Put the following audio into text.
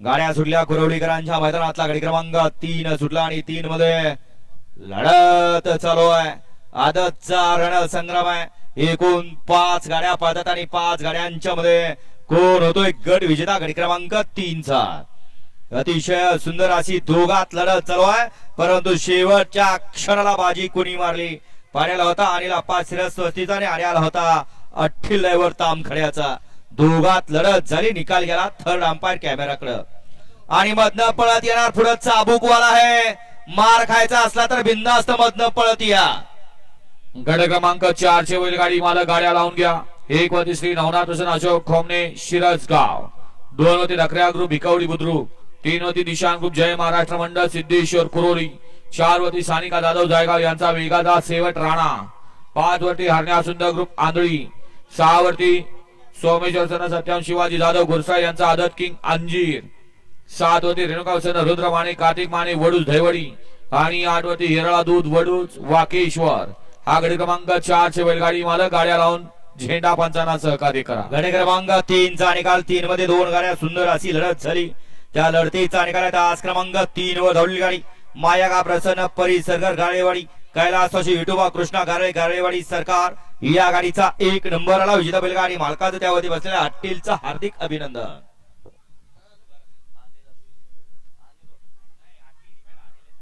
गाड्या सुटल्या कुरवडीकरांच्या मैदानातला गाडी क्रमांक तीन सुटला आणि तीन मध्ये लढत चालू आहे. आदतचा रणसंग्राम आहे. एकूण पाच गाड्या पळतात आणि पाच गाड्यांच्या मध्ये कोण होतोय गट विजेता गाडी क्रमांक तीनचा. अतिशय सुंदर अशी दोघात लढत चालू आहे. परंतु शेवटच्या क्षणाला बाजी कुणी मारली? पाण्याला होता अनिल अप्पा शिरस्वस्तीचा आणि आण्याला होता अठ्ठील ताम खड्याचा. दोघात लढत झाली. निकाल गेला थर्ड अंपायर कॅमेराकडे आणि मधनं पळत येणार पुढं चाबूकवाला आहे. मार खायचा असला तर बिंदास्त मधनं पळत या. गड क्रमांक चारशे होईल गाडी मालक गाड्या लावून घ्या. एक वरती श्री नवनाथ प्रसन्न अशोक खोमने शिरसगाव दोन होती डकऱ्या ग्रुप भिकवडी बुद्रुक. तीन होती दिशान ग्रुप जय महाराष्ट्र मंडळ सिद्धेश्वर कुरोरी चार वरती सानिका जाधव जायगाव यांचा वेगादास सेवट राणा. पाच वरती हरण्या सुंदर ग्रुप आंधळी. सहा वरती सोमेश्वर सन सत्यम शिवाजी जाधव गुरसाई यांचा आदत किंग अंजीर. सात होती रेणुकाव सन रुद्र माने कार्तिक माने वडूज धैवडी. आणि आठ होती हिरळा दूध वडूज वाकेश्वर. हा गडी क्रमांक चारशे बैलगाडी मालक गाड्या लावून झेंडा पंचांना सहकार्य करा. गडी क्रमांक तीनचा निकाल तीन मध्ये दोन गाड्या सुंदर अशी लढत झाली. त्या लढतीचा निकाल आहे आज क्रमांक तीन वर धावली गाडी मायागा प्रसन्न परिसरगर गाडेवाडी कैलासवासी विठोबा कृष्णा गारळे गारळेवाडी सरकार या गाडीचा एक नंबर आला विजेता बैलगाडी मालकाचं त्यावरती बसलेल्या अट्टीलचं हार्दिक अभिनंदन.